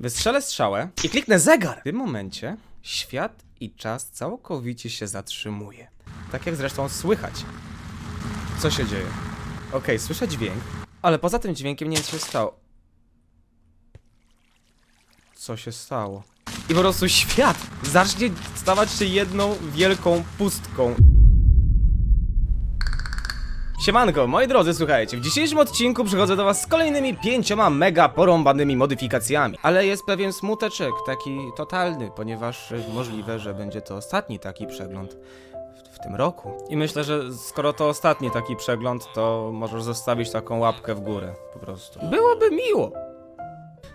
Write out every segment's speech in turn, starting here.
Wystrzelę strzałę i kliknę zegar. W tym momencie świat i czas całkowicie się zatrzymuje. Tak jak zresztą słychać. Co się dzieje? Okej, słyszę dźwięk, ale poza tym dźwiękiem nic się stało. Co się stało? I po prostu świat zacznie stawać się jedną wielką pustką. Siemanko, moi drodzy, słuchajcie, w dzisiejszym odcinku przychodzę do was z kolejnymi pięcioma mega porąbanymi modyfikacjami. Ale jest pewien smuteczek, taki totalny, ponieważ możliwe, że będzie to ostatni taki przegląd w tym roku. I myślę, że skoro to ostatni taki przegląd, to możesz zostawić taką łapkę w górę, po prostu. Byłoby miło.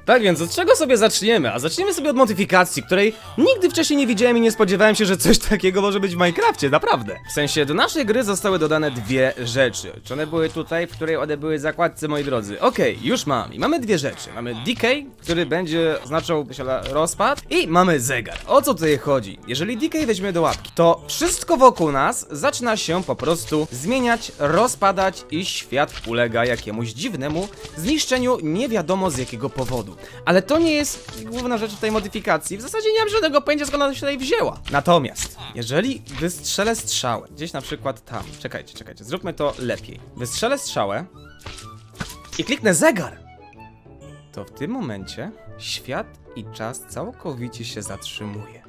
Tak więc, od czego sobie zaczniemy? A zaczniemy sobie od modyfikacji, której nigdy wcześniej nie widziałem i nie spodziewałem się, że coś takiego może być w Minecrafcie, naprawdę. W sensie, do naszej gry zostały dodane dwie rzeczy. Czy one były tutaj, w której one były zakładce, moi drodzy? Okej, już mam. I mamy dwie rzeczy. Mamy decay, który będzie oznaczał rozpad i mamy zegar. O co tutaj chodzi? Jeżeli decay weźmiemy do łapki, to wszystko wokół nas zaczyna się po prostu zmieniać, rozpadać i świat ulega jakiemuś dziwnemu zniszczeniu nie wiadomo z jakiego powodu. Ale to nie jest główna rzecz tej modyfikacji. W zasadzie nie mam żadnego pojęcia skąd ona się tutaj wzięła. Natomiast, jeżeli wystrzelę strzałę, gdzieś na przykład tam, czekajcie, czekajcie, zróbmy to lepiej. Wystrzelę strzałę i kliknę zegar, to w tym momencie świat i czas całkowicie się zatrzymuje.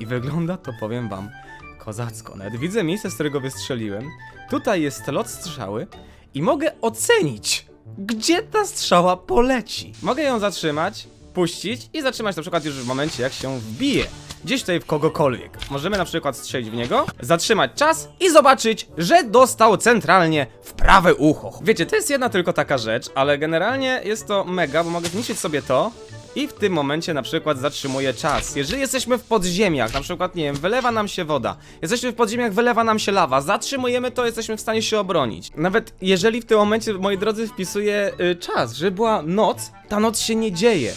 I wygląda to, powiem wam, kozacko. Nawet widzę miejsce, z którego wystrzeliłem. Tutaj jest lot strzały i mogę ocenić, gdzie ta strzała poleci. Mogę ją zatrzymać, puścić i zatrzymać na przykład już w momencie, jak się wbije. Gdzieś tutaj w kogokolwiek. Możemy na przykład strzelić w niego, zatrzymać czas i zobaczyć, że dostał centralnie w prawe ucho. Wiecie, to jest jedna tylko taka rzecz, ale generalnie jest to mega, bo mogę zniszczyć sobie to i w tym momencie na przykład zatrzymuję czas. Jeżeli jesteśmy w podziemiach, na przykład, nie wiem, wylewa nam się woda, jesteśmy w podziemiach, wylewa nam się lawa, zatrzymujemy to, jesteśmy w stanie się obronić. Nawet jeżeli w tym momencie, moi drodzy, wpisuję y, czas, że była noc, ta noc się nie dzieje.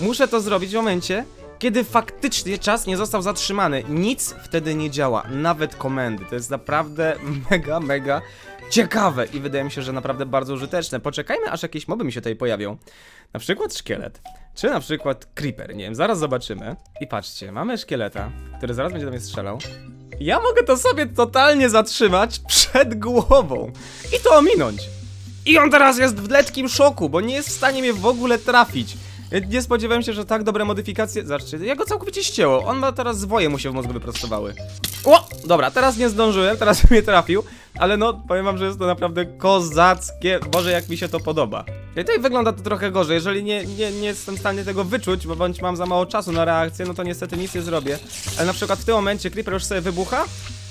Muszę to zrobić w momencie, kiedy faktycznie czas nie został zatrzymany. Nic wtedy nie działa, nawet komendy. To jest naprawdę mega, mega ciekawe i wydaje mi się, że naprawdę bardzo użyteczne. Poczekajmy, aż jakieś moby mi się tutaj pojawią. Na przykład szkielet, czy na przykład creeper, nie wiem, zaraz zobaczymy. I patrzcie, mamy szkieleta, który zaraz będzie do mnie strzelał. Ja mogę to sobie totalnie zatrzymać przed głową i to ominąć. I on teraz jest w letkim szoku, bo nie jest w stanie mnie w ogóle trafić. Nie spodziewałem się, że tak dobre modyfikacje. Zobaczcie, ja go całkowicie ścięło. On ma teraz zwoje mu się w mózgu wyprostowały. O! Dobra, teraz nie zdążyłem, teraz mnie trafił. Ale no, powiem wam, że jest to naprawdę kozackie. Boże, jak mi się to podoba. I tutaj wygląda to trochę gorzej. Jeżeli nie, nie, nie jestem w stanie tego wyczuć, bo bądź mam za mało czasu na reakcję, no to niestety nic nie zrobię. Ale na przykład w tym momencie creeper już sobie wybucha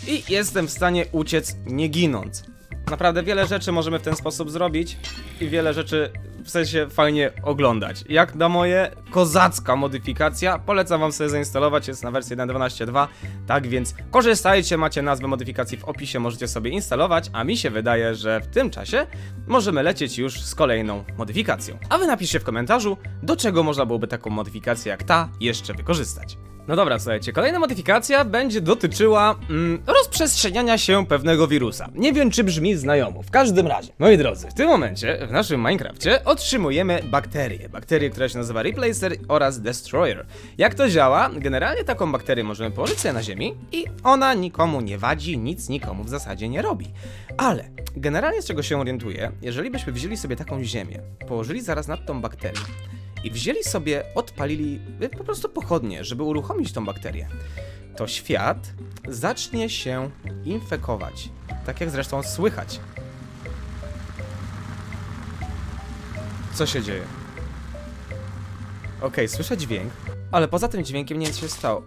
i jestem w stanie uciec nie ginąc. Naprawdę wiele rzeczy możemy w ten sposób zrobić i wiele rzeczy w sensie fajnie oglądać. Jak na moje kozacka modyfikacja, polecam wam sobie zainstalować, jest na wersji 1.12.2, tak więc korzystajcie, macie nazwę modyfikacji w opisie, możecie sobie instalować, a mi się wydaje, że w tym czasie możemy lecieć już z kolejną modyfikacją. A wy napiszcie w komentarzu, do czego można byłoby taką modyfikację jak ta jeszcze wykorzystać. No dobra, słuchajcie, kolejna modyfikacja będzie dotyczyła mm, rozprzestrzeniania się pewnego wirusa. Nie wiem, czy brzmi znajomo. W każdym razie, moi drodzy, w tym momencie w naszym Minecrafcie otrzymujemy bakterię. Bakterię, która się nazywa Replacer oraz Destroyer. Jak to działa? Generalnie taką bakterię możemy położyć sobie na ziemi i ona nikomu nie wadzi, nic nikomu w zasadzie nie robi. Ale generalnie z czego się orientuję, jeżeli byśmy wzięli sobie taką ziemię, położyli zaraz nad tą bakterię, i wzięli sobie, odpalili y, po prostu pochodnie, żeby uruchomić tą bakterię, to świat zacznie się infekować. Tak jak zresztą słychać. Co się dzieje? Okej, słyszę dźwięk, ale poza tym dźwiękiem nic się stało.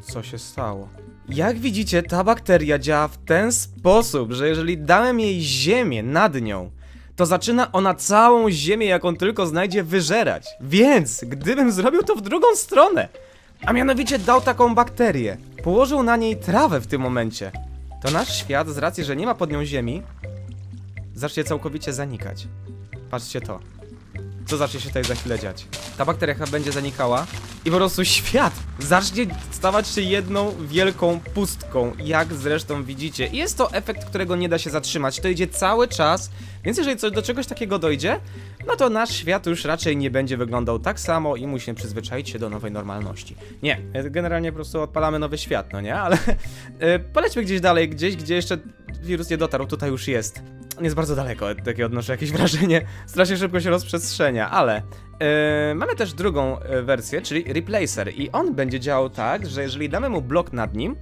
Co się stało? Jak widzicie, ta bakteria działa w ten sposób, że jeżeli dałem jej ziemię nad nią, to zaczyna ona całą ziemię, jaką tylko znajdzie, wyżerać. Więc, gdybym zrobił to w drugą stronę, a mianowicie dał taką bakterię, położył na niej trawę w tym momencie, to nasz świat, z racji, że nie ma pod nią ziemi, zacznie całkowicie zanikać. Patrzcie to. Co zacznie się tutaj za chwilę dziać? Ta bakteria będzie zanikała i po prostu świat zacznie stawać się jedną wielką pustką, jak zresztą widzicie. I jest to efekt, którego nie da się zatrzymać. To idzie cały czas, więc jeżeli coś do czegoś takiego dojdzie, no to nasz świat już raczej nie będzie wyglądał tak samo i musimy przyzwyczaić się do nowej normalności. Nie, generalnie po prostu odpalamy nowy świat, no nie? Ale e, polećmy gdzieś dalej, gdzieś, gdzie jeszcze wirus nie dotarł, tutaj już jest. On jest bardzo daleko, takie odnoszę jakieś wrażenie. Strasznie szybko się rozprzestrzenia, ale e, mamy też drugą e, wersję, czyli Replacer i on będzie działał tak, że jeżeli damy mu blok nad nim,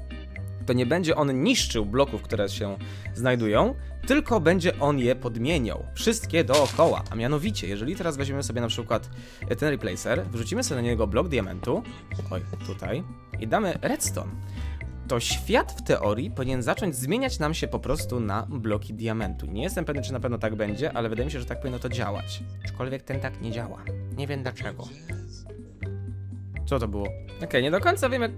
to nie będzie on niszczył bloków, które się znajdują, tylko będzie on je podmieniał. Wszystkie dookoła. A mianowicie, jeżeli teraz weźmiemy sobie na przykład e, ten replacer, wrzucimy sobie na niego blok diamentu, oj, tutaj, i damy redstone, to świat w teorii powinien zacząć zmieniać nam się po prostu na bloki diamentu. Nie jestem pewny, czy na pewno tak będzie, ale wydaje mi się, że tak powinno to działać. Aczkolwiek ten tak nie działa. Nie wiem dlaczego. Co to było? Okej, nie do końca wiem jak,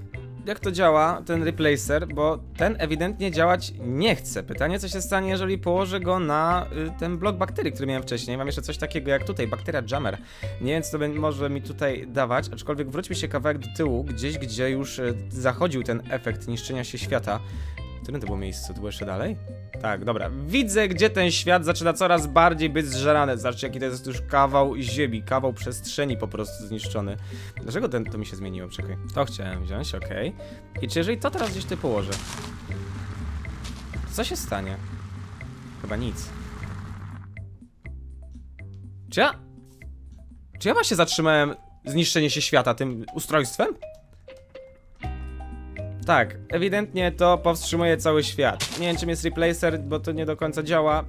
jak to działa, ten replacer, bo ten ewidentnie działać nie chce. Pytanie, co się stanie, jeżeli położę go na y, ten blok bakterii, który miałem wcześniej. Mam jeszcze coś takiego jak tutaj, bakteria jammer. Nie wiem, co to może mi tutaj dawać, aczkolwiek wróćmy się kawałek do tyłu, gdzieś, gdzie już y, zachodził ten efekt niszczenia się świata. Którym to było miejsce? To było jeszcze dalej? Tak, dobra. Widzę, gdzie ten świat zaczyna coraz bardziej być zżerany. Zobaczcie, jaki to jest już kawał ziemi, kawał przestrzeni po prostu zniszczony. Dlaczego ten, to mi się zmieniło? Czekaj. To chciałem wziąć, okej. I czy jeżeli to teraz gdzieś ty położę, co się stanie? Chyba nic. Czy ja... Czy ja właśnie zatrzymałem zniszczenie się świata tym ustrojstwem? Tak, ewidentnie to powstrzymuje cały świat. Nie wiem czym jest replacer, bo to nie do końca działa.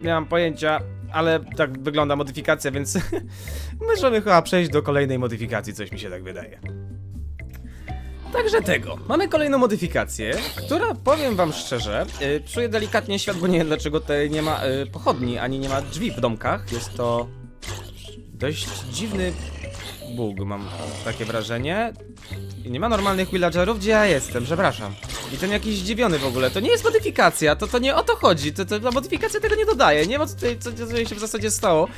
Nie mam pojęcia, ale tak wygląda modyfikacja, więc możemy chyba przejść do kolejnej modyfikacji, coś mi się tak wydaje. Także tego. Mamy kolejną modyfikację, która powiem wam szczerze, yy, psuje delikatnie świat, bo nie wiem dlaczego tutaj nie ma y, pochodni, ani nie ma drzwi w domkach. Jest to dość dziwny bug, mam takie wrażenie. I nie ma normalnych villagerów, gdzie ja jestem, przepraszam. I ten jakiś zdziwiony w ogóle. To nie jest modyfikacja, to, to nie o to chodzi. To, to, ta modyfikacja tego nie dodaje. Nie ma co tutaj, co, co się w zasadzie stało.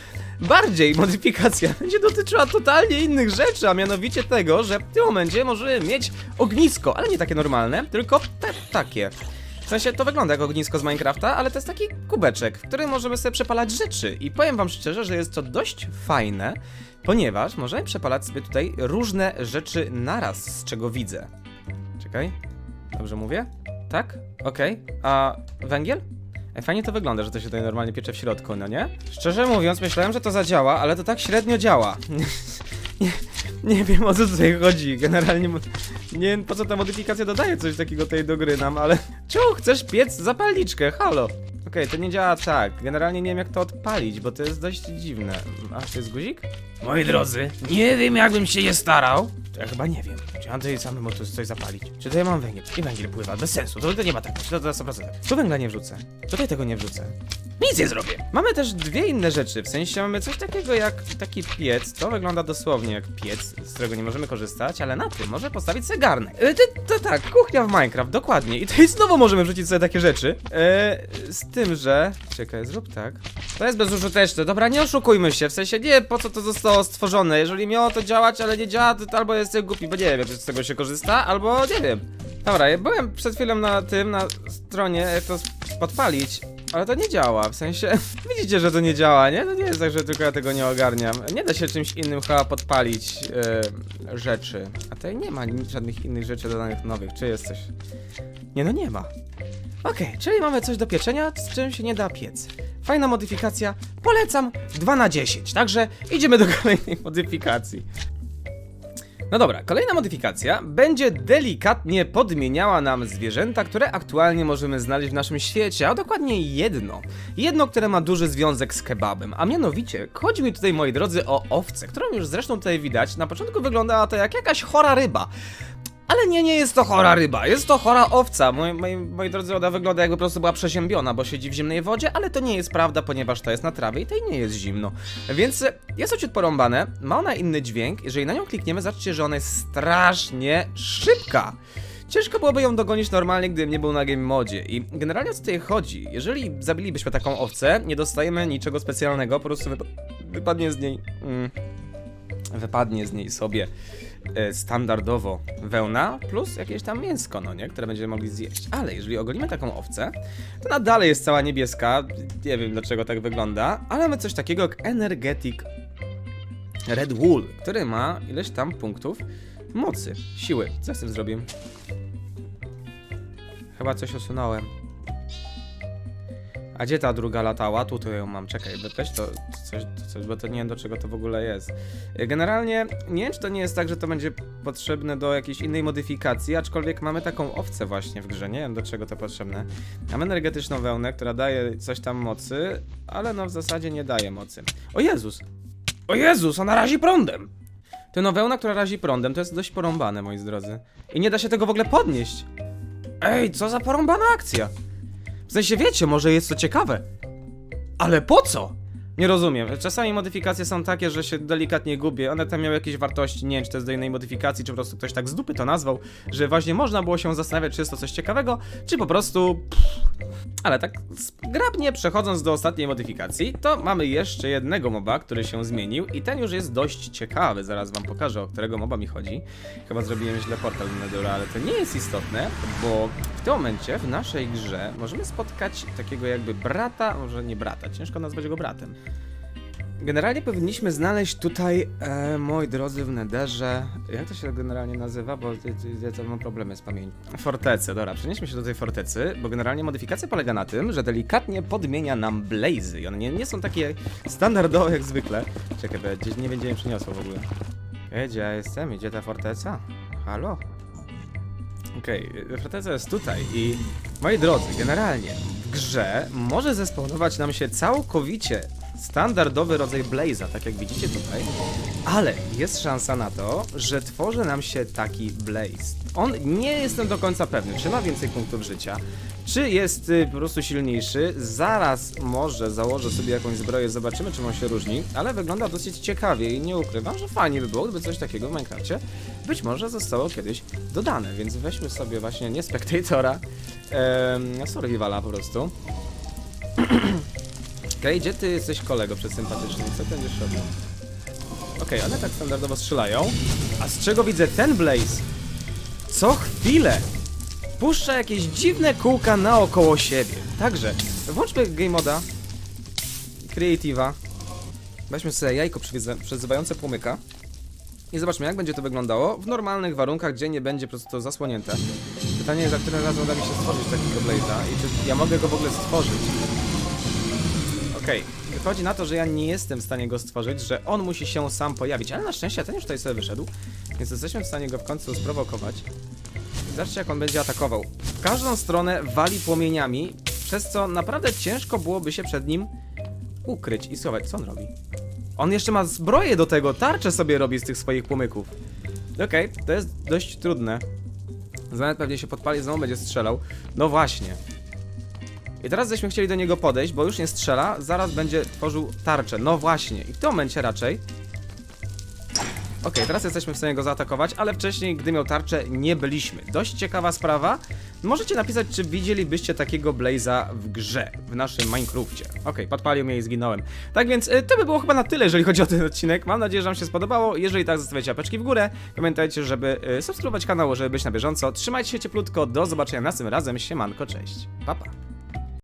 Bardziej modyfikacja będzie dotyczyła totalnie innych rzeczy, a mianowicie tego, że w tym momencie możemy mieć ognisko, ale nie takie normalne, tylko te, takie. W sensie to wygląda jak ognisko z Minecrafta, ale to jest taki kubeczek, w którym możemy sobie przepalać rzeczy. I powiem wam szczerze, że jest to dość fajne, ponieważ możemy przepalać sobie tutaj różne rzeczy naraz, z czego widzę. Czekaj, dobrze mówię? Tak? Okej. A węgiel? Fajnie to wygląda, że to się tutaj normalnie piecze w środku, no nie? Szczerze mówiąc, myślałem, że to zadziała, ale to tak średnio działa. nie, nie wiem o co tutaj chodzi. Generalnie nie wiem po co ta modyfikacja dodaje coś takiego tutaj do gry nam, ale... Czemu chcesz piec zapalniczkę? Halo! To nie działa tak. Generalnie nie wiem jak to odpalić, bo to jest dość dziwne. A, to jest guzik? Moi drodzy, nie wiem jakbym się nie starał. To ja chyba nie wiem. Czy mam tutaj samemu tu coś zapalić? Czy tutaj mam węgiel? I węgiel pływa, bez sensu. To, to nie ma tak. To, to 100%. Tu węgla nie wrzucę. Tutaj tego nie wrzucę. Nic nie zrobię. Mamy też dwie inne rzeczy. W sensie mamy coś takiego jak taki piec. To wygląda dosłownie jak piec, z którego nie możemy korzystać, ale na tym może postawić sobie garnek. E, to, to tak, kuchnia w Minecraft, dokładnie. I tutaj znowu możemy wrzucić sobie takie rzeczy. E, z tym, że... Czekaj, zrób tak. To jest bezużyteczne. Dobra, nie oszukujmy się. W sensie nie po co to zostało stworzone. Jeżeli miało to działać, ale nie działa, to, albo jestem głupi, bo nie wiem, jak z tego się korzysta, albo nie wiem. Dobra, ja byłem przed chwilą na tym, na stronie, jak to podpalić, ale to nie działa, w sensie, widzicie, że to nie działa, nie? To nie jest tak, że tylko ja tego nie ogarniam. Nie da się czymś innym chyba podpalić e, rzeczy. A tutaj nie ma żadnych innych rzeczy dodanych nowych, czy jest coś? Nie, no nie ma. Okej, czyli mamy coś do pieczenia, z czym się nie da piec. Fajna modyfikacja, polecam 2 na 10, także idziemy do kolejnej modyfikacji. No dobra, kolejna modyfikacja będzie delikatnie podmieniała nam zwierzęta, które aktualnie możemy znaleźć w naszym świecie, a dokładnie jedno. Jedno, które ma duży związek z kebabem, a mianowicie chodzi mi tutaj, moi drodzy, o owcę, którą już zresztą tutaj widać. Na początku wyglądała to jak jakaś chora ryba. Ale nie, nie jest to chora ryba, jest to chora owca. Moi, moi, moi drodzy, ona wygląda jakby po prostu była przeziębiona, bo siedzi w zimnej wodzie, ale to nie jest prawda, ponieważ to jest na trawie i tej nie jest zimno. Więc jest to porąbane, ma ona inny dźwięk, jeżeli na nią klikniemy, zobaczcie, że ona jest strasznie szybka. Ciężko byłoby ją dogonić normalnie, gdybym nie był na game modzie. I generalnie o co tutaj chodzi? Jeżeli zabilibyśmy taką owcę, nie dostajemy niczego specjalnego, po prostu wypa- wypadnie z niej... Mm, wypadnie z niej sobie standardowo wełna plus jakieś tam mięsko, no nie, które będziemy mogli zjeść. Ale jeżeli ogolimy taką owcę, to ona dalej jest cała niebieska. Nie wiem dlaczego tak wygląda, ale mamy coś takiego jak Energetic Red Wool, który ma ileś tam punktów mocy, siły. Co z tym zrobię? Chyba coś usunąłem. A gdzie ta druga latała? Tutaj ją mam, czekaj, weź to coś, to coś, bo to nie wiem do czego to w ogóle jest. Y, Generalnie nie wiem, czy to nie jest tak, że to będzie potrzebne do jakiejś innej modyfikacji, aczkolwiek mamy taką owcę właśnie w grze, nie wiem do czego to potrzebne. Mamy energetyczną wełnę, która daje coś tam mocy, ale no w zasadzie nie daje mocy. O Jezus! O Jezus, ona razi prądem! To no wełna, która razi prądem, to jest dość porąbane, moi drodzy. I nie da się tego w ogóle podnieść. Ej, co za porąbana akcja! W sensie wiecie, może jest to ciekawe. Ale po co? Nie rozumiem. Czasami modyfikacje są takie, że się delikatnie gubię. One tam miały jakieś wartości, nie wiem, czy to jest do innej modyfikacji, czy po prostu ktoś tak z dupy to nazwał, że właśnie można było się zastanawiać, czy jest to coś ciekawego, czy po prostu... Ale tak zgrabnie przechodząc do ostatniej modyfikacji, to mamy jeszcze jednego moba, który się zmienił i ten już jest dość ciekawy. Zaraz wam pokażę, o którego moba mi chodzi. Chyba zrobiłem źle portal do Nether'a, ale to nie jest istotne, bo w tym momencie w naszej grze możemy spotkać takiego jakby brata, może nie brata, ciężko nazwać go bratem. Generalnie powinniśmy znaleźć tutaj, e, moi drodzy, w Nederze. Jak to się generalnie nazywa? Bo ja to mam problemy z pamięcią. Fortecę, dobra, przenieśmy się do tej fortecy, bo generalnie modyfikacja polega na tym, że delikatnie podmienia nam blazy. I one nie, nie są takie standardowe jak zwykle. Czekaj, bo gdzieś nie będzie przyniosło w ogóle. Ej, gdzie ja jestem? Idzie ta forteca? Halo? Okej, okay, forteca jest tutaj i moi drodzy, generalnie w grze może zespawnować nam się całkowicie standardowy rodzaj Blaze'a, tak jak widzicie tutaj, ale jest szansa na to, że tworzy nam się taki Blaze. On nie jestem do końca pewny, czy ma więcej punktów życia, czy jest y, po prostu silniejszy. Zaraz może założę sobie jakąś zbroję, zobaczymy czym on się różni, ale wygląda dosyć ciekawie i nie ukrywam, że fajnie by było, gdyby coś takiego w Minecrafcie być może zostało kiedyś dodane, więc weźmy sobie właśnie nie Spectatora, em, Survivala po prostu. Okej, gdzie ty jesteś kolego przesympatyczny? Co będziesz robił? Okej, one tak standardowo strzelają. A z czego widzę ten Blaze? Co chwilę puszcza jakieś dziwne kółka naokoło siebie. Także, włączmy game moda. Creative'a. Weźmy sobie jajko przezywające płomyka. I zobaczmy, jak będzie to wyglądało w normalnych warunkach, gdzie nie będzie po prostu to zasłonięte. Pytanie, za którym razem uda mi się stworzyć takiego Blaze'a i czy ja mogę go w ogóle stworzyć. Okej, wychodzi na to, że ja nie jestem w stanie go stworzyć, że on musi się sam pojawić, ale na szczęście ten już tutaj sobie wyszedł, więc jesteśmy w stanie go w końcu sprowokować. Zobaczcie jak on będzie atakował. W każdą stronę wali płomieniami, przez co naprawdę ciężko byłoby się przed nim ukryć i schować. Co on robi? On jeszcze ma zbroję do tego, tarczę sobie robi z tych swoich płomyków. Okej, to jest dość trudne. Zanet pewnie się podpali, znowu będzie strzelał. No właśnie. I teraz żeśmy chcieli do niego podejść, bo już nie strzela, zaraz będzie tworzył tarczę. No właśnie. I w tym momencie raczej. Okej, teraz jesteśmy w stanie go zaatakować, ale wcześniej, gdy miał tarczę, nie byliśmy. Dość ciekawa sprawa. Możecie napisać, czy widzielibyście takiego Blaze'a w grze, w naszym Minecrafcie. Okej, podpalił mnie i zginąłem. Tak więc y, to by było chyba na tyle, jeżeli chodzi o ten odcinek. Mam nadzieję, że Wam się spodobało. Jeżeli tak, zostawiajcie apeczki w górę. Pamiętajcie, żeby y, subskrybować kanał, żeby być na bieżąco. Trzymajcie się cieplutko. Do zobaczenia następnym razem. Siemanko, cześć. Pa, pa.